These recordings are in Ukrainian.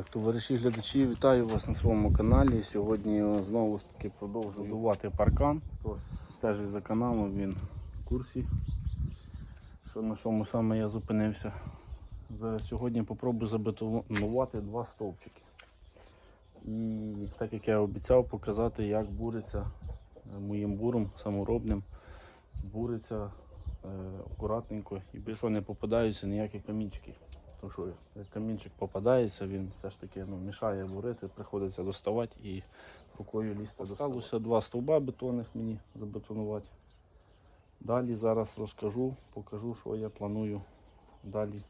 Так, товариші глядачі, вітаю вас на своєму каналі. Сьогодні е, знову ж таки продовжую будувати паркан. Хто стежить за каналом, він в курсі, що на чому саме я зупинився. За сьогодні попробую забетонувати два стовпчики. І так як я обіцяв показати, як буриться е, моїм буром саморобним, буриться е, акуратненько і що не попадаються ніякі камінчики. Тому що як камінчик попадається, він все ж таки ну, мішає бурити, приходиться доставати і рукою лізти. Осталося два стовба бетонних мені забетонувати. Далі зараз розкажу, покажу, що я планую далі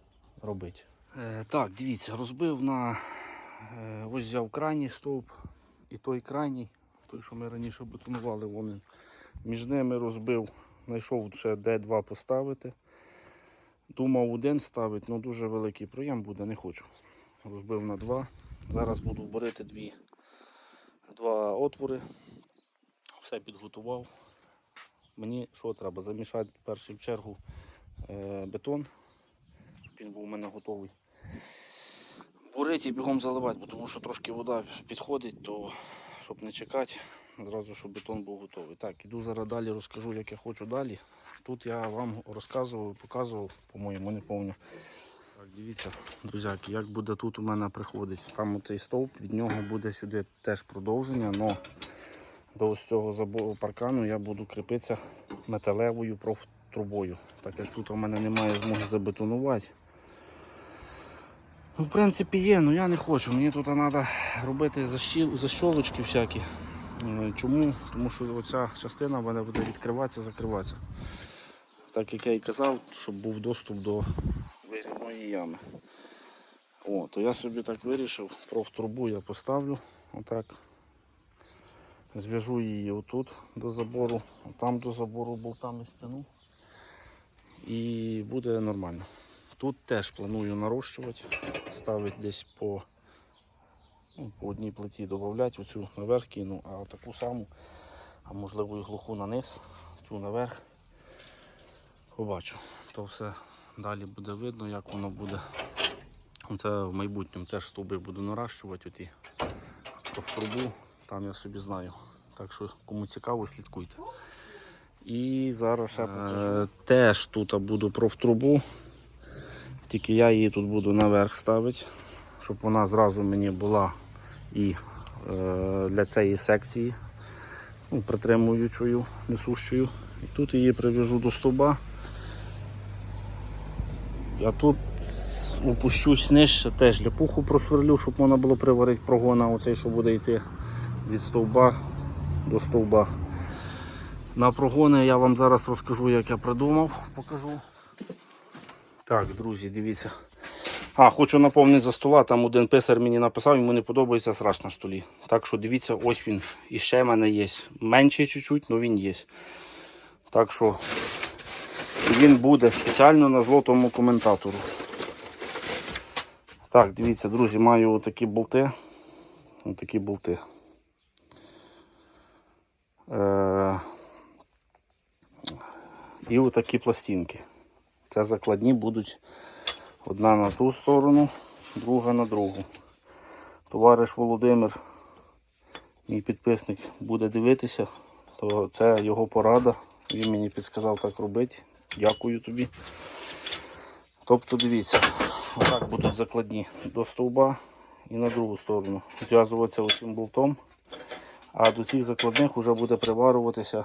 робити. Е, так, дивіться, розбив на е, ось взяв крайній стовп і той крайній, той, що ми раніше бетонували, вони між ними розбив, знайшов ще де два поставити. Думав один ставити, але дуже великий проєм буде, не хочу. Розбив на два. Зараз буду борити дві, два отвори. Все підготував. Мені що треба? Замішати в першу чергу е, бетон, щоб він був у мене готовий. Бурити і бігом заливати, бо тому що трошки вода підходить, то щоб не чекати, зразу щоб бетон був готовий. Так, іду зараз далі розкажу, як я хочу далі. Тут я вам розказував, показував, по-моєму, не пам'ятаю. Так, дивіться, друзяки, як буде тут у мене приходить. Там оцей стовп, від нього буде сюди теж продовження, але до ось цього забору паркану я буду кріпитися металевою профтрубою. Так як тут у мене немає змоги забетонувати. Ну, в принципі, є, але я не хочу. Мені тут треба робити защолочки всякі. Е, Чому? Тому що оця частина мене буде відкриватися, закриватися. Так як я і казав, щоб був доступ до вирівної ями. О, то я собі так вирішив, профтрубу я поставлю отак. Зв'яжу її отут до забору, там до забору болтами стяну. І буде нормально. Тут теж планую нарощувати, ставити десь по, ну, по одній плиті додати, оцю наверх кину, а таку саму, а можливо і глуху на низ, цю наверх. Побачу. То все далі буде видно, як воно буде. Це в майбутньому теж стовби буду наращувати оті в трубу, там я собі знаю. Так що кому цікаво, слідкуйте. І зараз ще покажу. теж тут буду профтрубу. Тільки я її тут буду наверх ставити, щоб вона зразу мені була і е, для цієї секції ну, притримуючою, несущою. І тут її прив'яжу до стовба. А тут опущусь нижче, теж ляпуху просверлю, щоб можна було приварити прогона, оцей, що буде йти від стовба до стовба. На прогони я вам зараз розкажу, як я придумав, покажу. Так, друзі, дивіться. А, хочу наповнити за стола, там один писар мені написав, йому не подобається срач на столі. Так що дивіться, ось він. І ще в мене є. Менший чуть-чуть, але він є. Так що він буде спеціально на злотому коментатору. Так, дивіться, друзі, маю отакі болти. Отакі болти. Е- і отакі пластинки. Це закладні будуть одна на ту сторону, друга на другу. Товариш Володимир, мій підписник, буде дивитися, то це його порада. Він мені підказав так робити. Дякую тобі. Тобто дивіться, отак будуть закладні до стовба і на другу сторону. Зв'язуватися оцим болтом, а до цих закладних вже буде приварюватися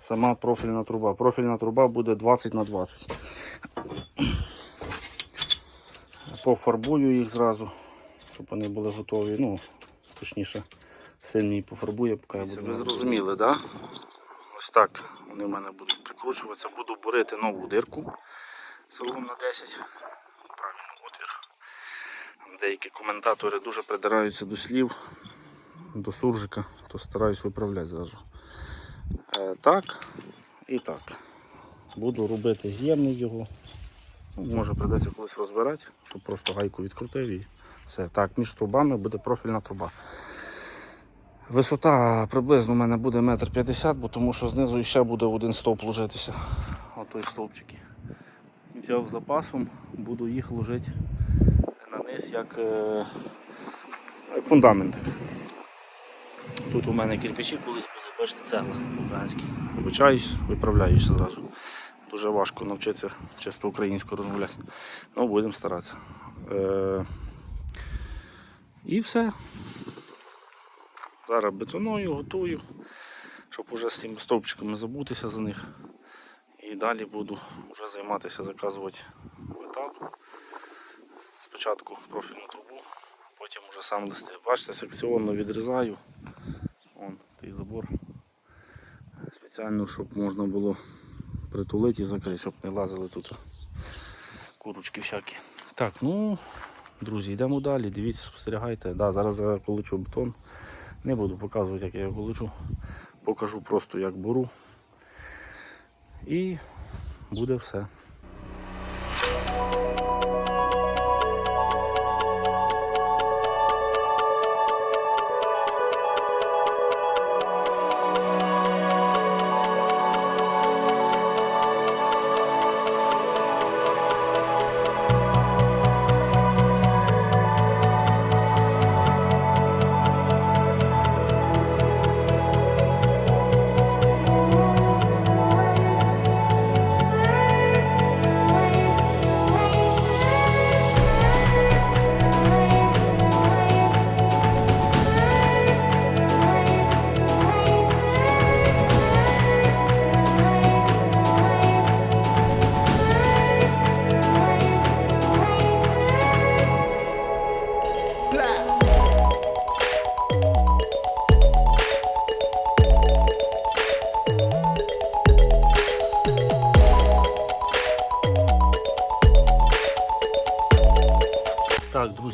сама профільна труба. Профільна труба буде 20 на 20. Пофарбую їх зразу, щоб вони були готові. Ну, точніше, сильний пофарбую, поки я буду. Ви зрозуміли, так? Да? Ось так вони в мене будуть прикручуватися. Буду бурити нову дирку селом на 10. Правильно, отвір. Деякі коментатори дуже придираються до слів, до суржика, то стараюсь виправляти зразу. Е, так і так. Буду робити з'ємний його. Ну, Може придеться колись розбирати, щоб просто гайку відкрутив і все. Так, між трубами буде профільна труба. Висота приблизно у мене буде метр п'ятдесят, бо тому що знизу ще буде один стовп ложитися. Отой стовпчики. Взяв запасом, буду їх ложити на низ як е, Як фундаментик. Тут у мене кирпичі колись бачите, цегла українські. Вибачаюсь, виправляюсь зразу. Дуже важко навчитися чисто українською розмовляти. Ну, будемо старатися. Е- і все. Зараз бетоную, готую, щоб уже з цими стовпчиками забутися за них. І далі буду вже займатися заказувати метал. Спочатку профільну трубу, потім вже сам листи. Бачите, секціонно відрізаю. Вон той забор. Спеціально, щоб можна було притулити і закрити, щоб не лазили тут курочки всякі. Так, ну, друзі, йдемо далі. Дивіться, спостерігайте. Да, зараз я колочу бетон. Не буду показувати, як я його колочу. Покажу просто, як беру. І буде все.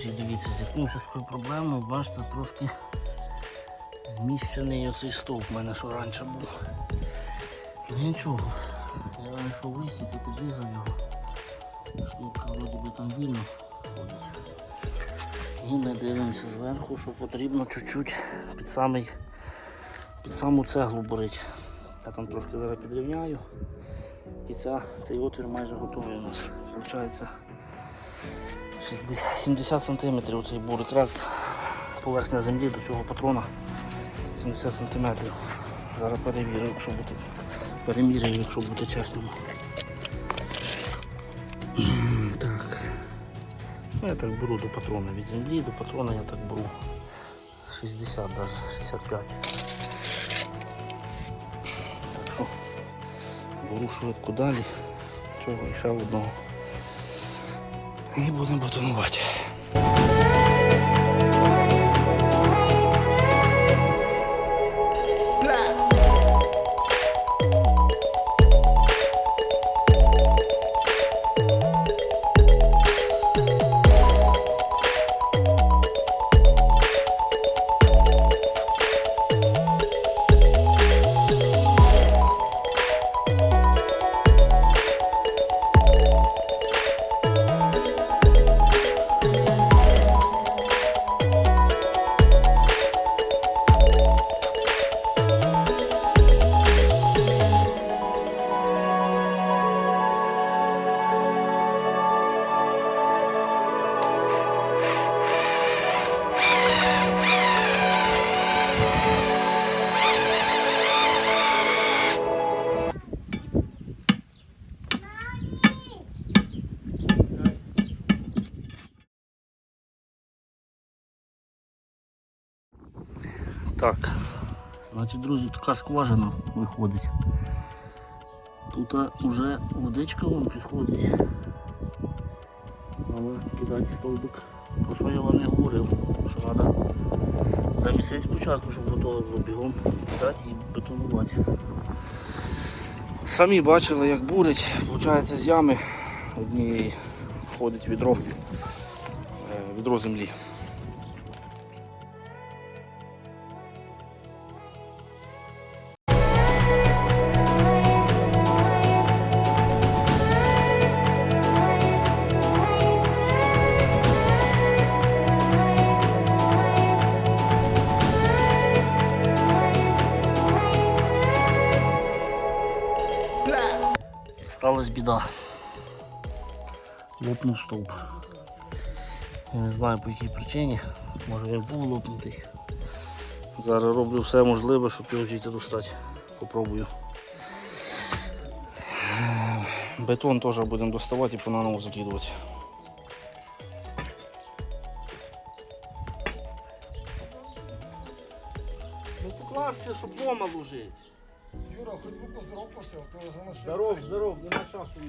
Друзі, дивіться, з такою проблемою, бачите, трошки зміщений оцей стовп в мене, що раніше був. Ну нічого. Я вирішив висіти, підрізав його. Шнурка вроді би там вільно ходить. І ми дивимося зверху, що потрібно чуть-чуть під під саму цеглу борити. Я там трошки зараз підрівняю. І ця, цей отвір майже готовий у нас. Получається 60 70 см цей бур якраз поверхня землі до цього патрона 70 см. Зараз перевірю, якщо бути переміряю, якщо бути чесним. Так. Ну, я так беру до патрона від землі, до патрона я так беру 60, навіть 65. Так що беру швидко далі. Цього ще одного. І будемо бетонувати. Так, значить, друзі, така скважина виходить. Тут вже водичка вон підходить. Але кидати стовбик. Про що я вам не говорив, що треба замісити спочатку, щоб готове було бігом кидати і бетонувати. Самі бачили, як бурить, виходить з ями однієї входить відро, е, відро землі. Сталась біда. Лопнув стовп. Я не знаю по якій причині. Може він був лопнутий. Зараз роблю все можливе, щоб його звідти достати. Попробую. Бетон теж будемо доставати і по-наново закидувати. Ну покласти, щоб вдома ложити. Юра, хоч би поздоровкався, а то за нас Здоров, здоров, нема часу.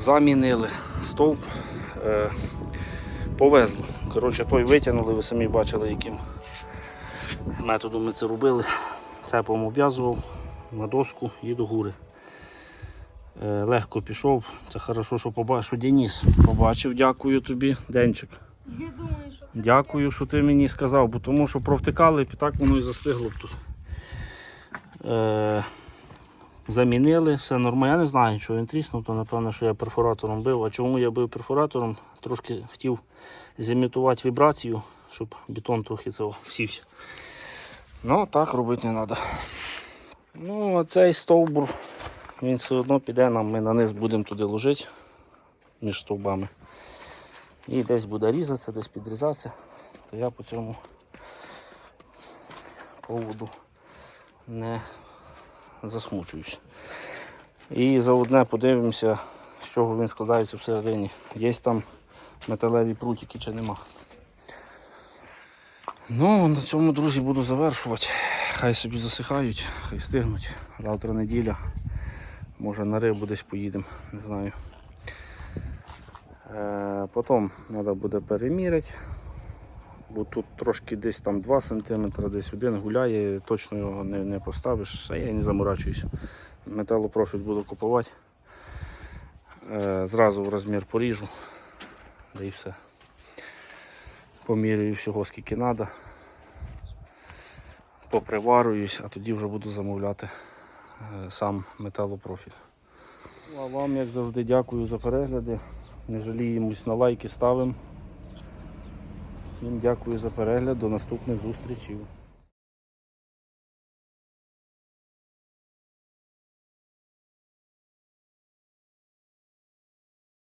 Замінили стовп, е, повезли. Коротше, той витягнули, ви самі бачили, яким методом ми це робили. Цепом обв'язував на доску і до гури. Е, легко пішов. Це хорошо, що побачив, що Деніс побачив. Дякую тобі, Денчик. Я думаю, що це Дякую, що ти мені сказав, бо тому що провтикали, і так воно і застигло б тут. Е, замінили, все нормально. Я не знаю, що він тріснув, то напевно, що я перфоратором бив. А чому я бив перфоратором? Трошки хотів зімітувати вібрацію, щоб бетон трохи цього всівся. Ну, так робити не треба. Ну, а цей стовбур, він все одно піде нам, ми на низ будемо туди ложити між стовбами. І десь буде різатися, десь підрізатися, то я по цьому поводу не засмучуюсь. І заодне подивимося, з чого він складається всередині. Є там металеві прутики чи нема. Ну, на цьому, друзі, буду завершувати. Хай собі засихають, хай стигнуть. Завтра неділя. Може на рибу десь поїдемо, не знаю. Е, Потім треба буде переміряти, бо тут трошки десь там 2 см, десь один гуляє, точно його не, не поставиш, а я не заморачуюся. Металопрофіль буду купувати. Е, Зразу в розмір поріжу, да і все. Поміряю всього скільки треба. Поприварююсь, а тоді вже буду замовляти е, сам металопрофіль. Ну, А вам, як завжди, дякую за перегляди. Не жаліємось на лайки, ставимо. Всім дякую за перегляд. До наступних зустрічей.